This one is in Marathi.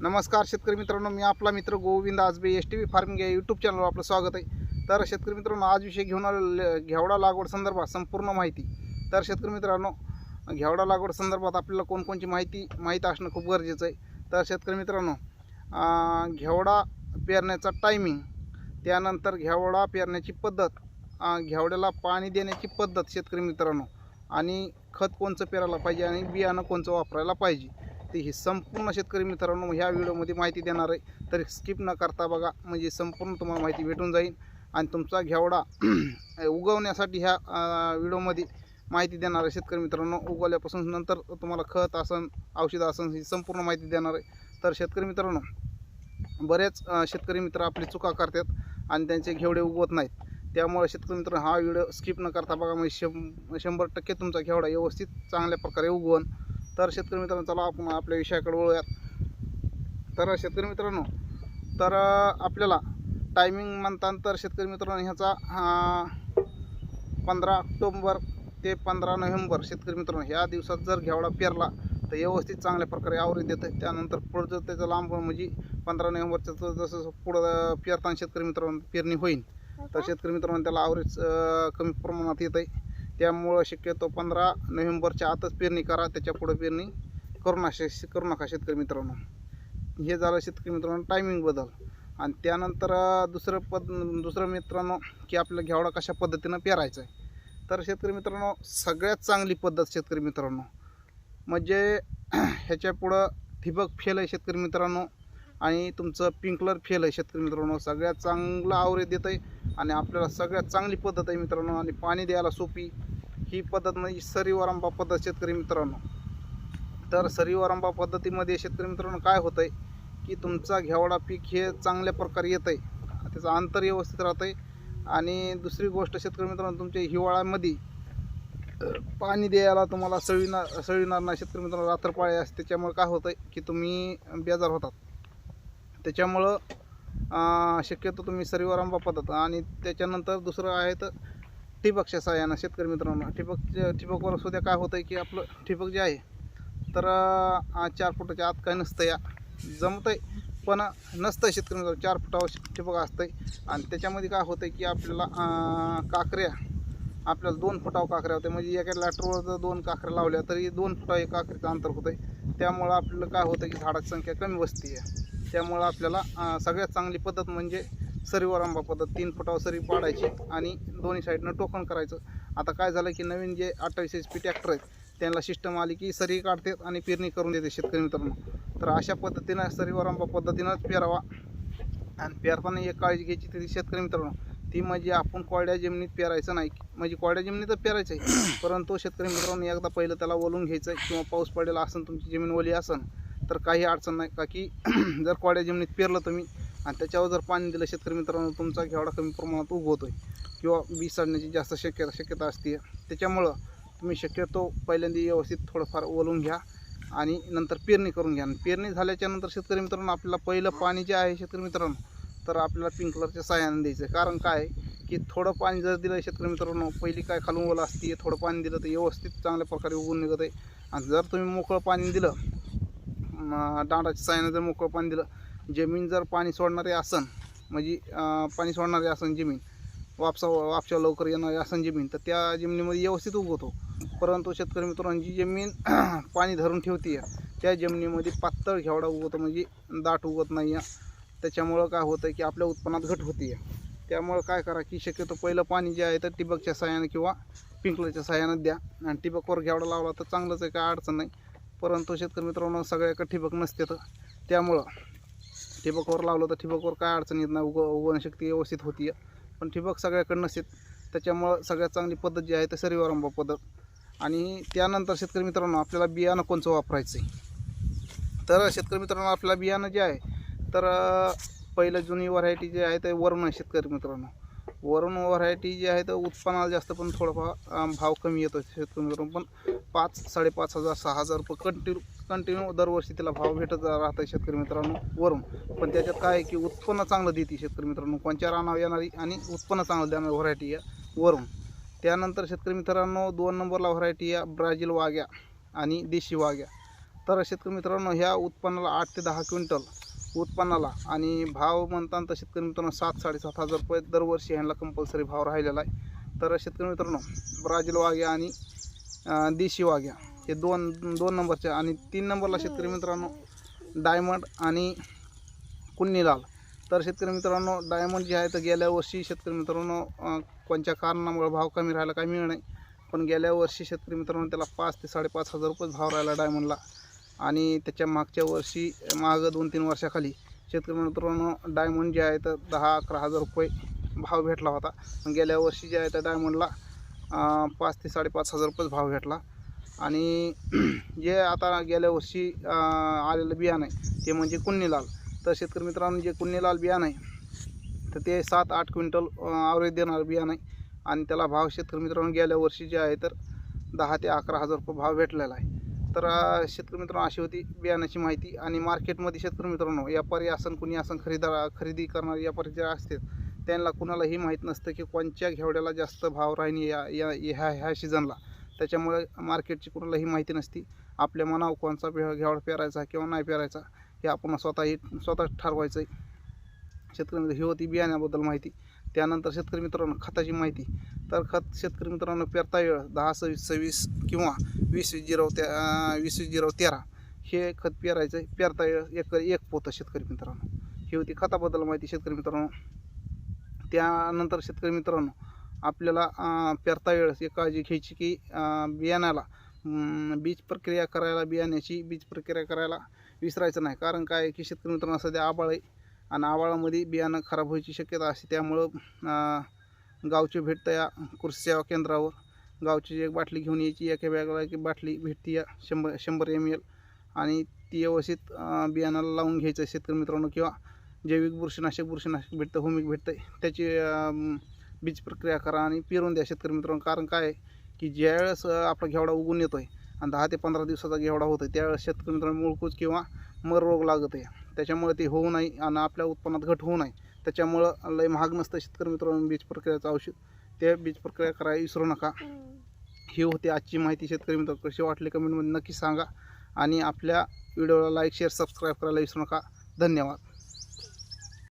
नमस्कार शेतकरी मित्रांनो मी आपला मित्र Govind Ajbe S T V farming या यूट्यूब चॅनलवर आपलं स्वागत आहे. तर शेतकरी मित्रांनो आज विषय घेऊन आलेलो घेवडा लागवड संदर्भात संपूर्ण माहिती. तर शेतकरी मित्रांनो घेवडा लागवड संदर्भात आपल्याला कोणकोणची माहिती माहीत असणं खूप गरजेचं आहे. तर शेतकरी मित्रांनो घेवडा पेरण्याचा टायमिंग त्यानंतर घेवडा पेरण्याची पद्धत घेवड्याला पाणी देण्याची पद्धत शेतकरी मित्रांनो आणि खत कोणचं पेरायला पाहिजे आणि बियाणं कोणचं वापरायला पाहिजे. ते ही संपूर्ण शेतकरी मित्रांनो ह्या व्हिडिओमध्ये माहिती देणार आहे. तर स्किप न करता बघा म्हणजे संपूर्ण तुम्हाला माहिती भेटून जाईल. आणि तुमचा घेवडा उगवण्यासाठी ह्या व्हिडिओमध्ये माहिती देणार आहे शेतकरी मित्रांनो. उगवल्यापासून नंतर तुम्हाला खत असन औषधं असन ही संपूर्ण माहिती देणार आहे. तर शेतकरी मित्रांनो बरेच शेतकरी मित्र आपली चुका करतात आणि त्यांचे घेवडे उगवत नाहीत. त्यामुळे शेतकरी मित्र हा व्हिडिओ स्किप न करता बघा म्हणजे शं शंभर टक्के तुमचा घेवडा व्यवस्थित चांगल्या प्रकारे उगवण तर शेतकरी मित्रांनो चला आपण आपल्या विषयाकडे वळूयात. तर शेतकरी मित्रांनो तर आपल्याला टायमिंग म्हणताना तर शेतकरी मित्रांनो ह्याचा पंधरा ऑक्टोंबर ते पंधरा नोव्हेंबर शेतकरी मित्रांनो ह्या दिवसात जर घेवडा पेरला तर व्यवस्थित चांगल्या प्रकारे आवृत्ती देतं त्यानंतर पुढं जर त्याचं लांब म्हणजे पंधरा नोव्हेंबरचं जसं पुढं पेरताना शेतकरी मित्रांनो पेरणी होईल तर शेतकरी मित्रांनो त्याला आवरेज कमी प्रमाणात येत आहे त्यामुळं शक्यतो पंधरा नोव्हेंबरच्या आतच पेरणी करा त्याच्या पुढं पेरणी करू नका करू नका शेतकरी मित्रांनो. हे झालं शेतकरी मित्रांनो टायमिंग बदल. आणि त्यानंतर दुसरं पद दुसरं मित्रांनो की आपल्या घेवडा कशा पद्धतीनं पेरायचं आहे. तर शेतकरी मित्रांनो सगळ्यात चांगली पद्धत शेतकरी मित्रांनो म्हणजे ह्याच्या पुढं ठिबक फेल आहे शेतकरी मित्रांनो आणि तुमचं पिंकलर फेल आहे शेतकरी मित्रांनो सगळ्यात चांगलं आवरे देत आहे आणि आपल्याला सगळ्यात चांगली पद्धत आहे मित्रांनो आणि पाणी द्यायला सोपी. ही पद्धत म्हणजे सरीवारंबा पद्धत शेतकरी मित्रांनो. तर सरीवारंबा पद्धतीमध्ये शेतकरी मित्रांनो काय होतं आहे की तुमचा घेवडा पीक हे चांगल्या प्रकारे येतं आहे त्याचं अंतर व्यवस्थित राहतं आहे आणि दुसरी गोष्ट शेतकरी मित्रांनो तुमच्या हिवाळ्यामध्ये पाणी द्यायला तुम्हाला सळविणार सळविणार नाही शेतकरी मित्रांनो रात्रपाळी असते. त्याच्यामुळे काय होतं आहे की तुम्ही बेजार होतात. त्याच्यामुळं शक्यतो तुम्ही सरीवारंबा पद्धत आणि त्याच्यानंतर दुसरं आहे तर ठिबकच्या सहाय्यानं शेतकरी मित्रांनो. ठिबक ठिबकवर सुद्धा काय होतं आहे की आपलं ठिबक जे आहे तर चार फुटाच्या आत काय नसतं या जमतं आहे पण नसतं शेतकरी मित्रांनो. चार फुटावर ठिबक असतं आहे आणि त्याच्यामध्ये काय होतं आहे की आपल्याला काकऱ्या आपल्याला दोन फुटावर काकऱ्या होत्या. म्हणजे एका लॅटरवर जर दोन काकऱ्या लावल्या तरी दोन फुटा एक काकरीचं अंतर होतं आहे त्यामुळं आपल्याला काय होतं की झाडाची संख्या कमी बसते आहे त्यामुळं आपल्याला सगळ्यात चांगली पद्धत म्हणजे सरीवर आंबा पद्धत. तीन फुटावर सरी पाडायची आणि दोन्ही साईडनं टोकन करायचं. आता काय झालं की नवीन जे अठ्ठावीस एच पी ट्रॅक्टर आहेत त्यांना सिस्टम आली की सरी काढतात आणि पेरणी करून देते शेतकरी मित्रांनो. तर अशा पद्धतीनं सरीवर आंबा पद्धतीनंच पेरावा. आणि पेरताना एक काळजी घ्यायची तरी शेतकरी मित्रांनो. ती म्हणजे आपण कोरड्या जमिनीत पेरायचं नाही. म्हणजे कोरड्या जमिनीतच पेरायचं आहे. परंतु शेतकरी मित्रांनो एकदा पहिलं त्याला ओलून घ्यायचं आहे. किंवा पाऊस पडलेला असेल तुमची जमीन ओली असेल तर काही अडचण नाही. का की जर कोड्या जमिनीत पेरलं तुम्ही आणि त्याच्यावर जर पाणी दिलं शेतकरी मित्रांनो तुमचा घेवडा कमी प्रमाणात उगवतोय किंवा बी सडण्याची जास्त शक्यता शक्यता असते. त्याच्यामुळं तुम्ही शक्यतो पहिल्यांदा व्यवस्थित थोडंफार ओलून घ्या आणि नंतर पेरणी करून घ्या. आणि पेरणी झाल्याच्यानंतर शेतकरी मित्रांनो आपल्याला पहिलं पाणी जे आहे शेतकरी मित्रांनो तर आपल्याला पिंकलरच्या सहाय्याने द्यायचं आहे कारण काय आहे की थोडं पाणी जर दिलं शेतकरी मित्रांनो पहिली काय खालून ओलं असते थोडं पाणी दिलं तर व्यवस्थित चांगल्या प्रकारे उगवून निघत आहे आणि जर तुम्ही मोकळं पाणी दिलं दांडाच्या सायनं जर मोकळं पाणी दिलं जमीन जर पाणी सोडणारे असन म्हणजे पाणी सोडणारे असन जमीन वापसा वापसा लवकर येणारी असन जमीन तर त्या जमिनीमध्ये व्यवस्थित उगवतो परंतु शेतकरी मित्रांनो जी जमीन पाणी धरून ठेवते त्या जमिनीमध्ये पातळ घेवडा उगवतो म्हणजे दाट उगवत नाही आहे. त्याच्यामुळं काय होतं की आपल्या उत्पन्नात घट होते त्यामुळं काय करा की शक्यतो पहिलं पाणी जे आहे तर टिबकच्या सहाय्यानं किंवा पिंकलरच्या साह्यानं द्या. आणि टिबकवर घेवडा लावला तर चांगलंच आहे काय अडचण नाही. परंतु शेतकरी मित्रांनो सगळ्याकडे ठिबक नसते तर. त्यामुळं ठिबकवर लावलं तर ठिबकवर काय अडचण येत नाही. उग उगवण शक्ती व्यवस्थित होती. पण ठिबक सगळ्याकडे नसते. त्याच्यामुळं सगळ्यात चांगली पद्धत जी आहे तर सरीवारंबा पद्धत. आणि त्यानंतर शेतकरी मित्रांनो आपल्याला बियाणं कोणचं वापरायचं आहे तर शेतकरी मित्रांनो आपल्याला बियाणं जे आहे तर पहिलं जुनी व्हरायटी जी आहे ते वरुण आहे शेतकरी मित्रांनो. वरून व्हरायटी जी आहे तर उत्पन्नाला जास्त पण थोडंफार भाव कमी येतो शेतकरी पण पाच साडेपाच हजार सहा हजार रुपये कंटिन्यू कंटिन्यू दरवर्षी त्याला भाव भेटत राहतं शेतकरी मित्रांनो वरून. पण त्याच्यात काय आहे की उत्पन्न चांगलं देते शेतकरी मित्रांनो. कोणच्या रानावर येणारी आणि उत्पन्न चांगलं देणारी व्हरायटी या वरून. त्यानंतर शेतकरी मित्रांनो दोन नंबरला व्हरायटी या ब्राझील वाघ्या आणि देशी वाघ्या. तर शेतकरी मित्रांनो ह्या उत्पन्नाला आठ ते दहा क्विंटल उत्पन्नाला. आणि भाव म्हणताना तर शेतकरी मित्रांनो सात साडेसात हजार रुपये दरवर्षी ह्यांना कंपल्सरी भाव राहिलेला आहे. तर शेतकरी मित्रांनो ब्राझील वाघ्या आणि देशी वाघ्या हे दोन दोन नंबरचे आणि तीन नंबरला शेतकरी मित्रांनो डायमंड आणि कुन्नीलाल तर शेतकरी मित्रांनो डायमंड जे आहे तर गेल्या वर्षी शेतकरी मित्रांनो कोणत्या कारणामुळे भाव कमी राहिला काही मिळ नाही. पण गेल्या वर्षी शेतकरी मित्रांनो त्याला पाच ते साडेपाच हजार रुपये भाव राहिला डायमंडला. आणि त्याच्या मागच्या वर्षी मागं दोन तीन वर्षाखाली शेतकरी मित्रांनो डायमंड जे आहे तर दहा अकरा हजार रुपये भाव भेटला होता. पण गेल्या वर्षी जे आहे तर डायमंडला पाच ते साडेपाच हजार रुपये भाव भेटला. आणि जे आता गेल्या वर्षी आलेलं बियाणं आहे ते म्हणजे कुन्नीलाल. तर शेतकरी मित्रांनो जे कुन्नीलाल बियाणं आहे तर ते सात आठ क्विंटल आवरेज देणारं बियाणं आहे. आणि त्याला भाव शेतकरी मित्रांनो गेल्या वर्षी जे आहे तर दहा ते अकरा हजार रुपये भाव भेटलेला आहे. तर शेतकरी मित्रांनो अशी होती बियाण्याची माहिती. आणि मार्केटमध्ये शेतकरी मित्रांनो व्यापारी असन कुणी असन खरेदार खरेदी करणारे व्यापारी जे असतात त्यांना कुणालाही माहीत नसतं की कोणत्या घेवड्याला जास्त भाव राहीन या या ह्या ह्या सीझनला त्याच्यामुळे मार्केटची कुणालाही माहिती नसती. आपल्या मनावर कोणचा घेवडा पेरायचा किंवा नाही पेरायचा हे आपण स्वतःही स्वतः ठरवायचं आहे शेतकरी मित्र ही होती बियाण्याबद्दल माहिती. त्यानंतर शेतकरी मित्रांनो खताची माहिती. तर खत शेतकरी मित्रांनो पेरता वेळ दहा सव्वीस सव्वीस किंवा वीस वीस त्या वीस वीस जिरो तेरा हे खत पेरायचं आहे पेरता वेळ एक एक पोतं शेतकरी मित्रांनो. ही होती खताबद्दल माहिती शेतकरी मित्रांनो. त्यानंतर शेतकरी मित्रांनो आपल्याला पेरता वेळेस एक काळजी घ्यायची की बियाण्याला बीज प्रक्रिया करायला बियाण्याची बीज प्रक्रिया करायला विसरायचं नाही. कारण काय की शेतकरी मित्रांनो सध्या आबाळ आहे. आणि आवाळामध्ये बियाणं खराब व्हायची शक्यता असते. त्यामुळं गावची भेटतं या कृषी सेवा केंद्रावर. गावची एक बाटली घेऊन यायची एका बॅगला एक बाटली भेटते या शंभर शंभर एम एल आणि ती व्यवस्थित बियाणाला लावून घ्यायचं आहे शेतकरी मित्रांनो. किंवा जैविक बुरशीनाशक बुरशीनाशक भेटतं होमिक भेटतं त्याची बीज प्रक्रिया करा आणि पेरून द्या शेतकरी मित्रांनो. कारण काय आहे की ज्यावेळेस आपला घेवडा उगून येतो आहे आणि दहा ते पंधरा दिवसाचा घेवडा होतो आहे त्यावेळेस शेतकरी मित्रांनो मुळकूच किंवा मर रोग लागत आहे त्याच्यामुळे ते होऊ नये आणि आपल्या उत्पन्नात घट होऊ नये त्याच्यामुळं लय महाग नसतं शेतकरी मित्रांनो बीज प्रक्रियाचं औषध. ते बीज प्रक्रिया करायला विसरू नका. ही होती आजची माहिती शेतकरी मित्र कशी वाटली कमेंटमध्ये नक्की सांगा. आणि आपल्या व्हिडिओला लाईक शेअर सबस्क्राईब करायला विसरू नका. धन्यवाद.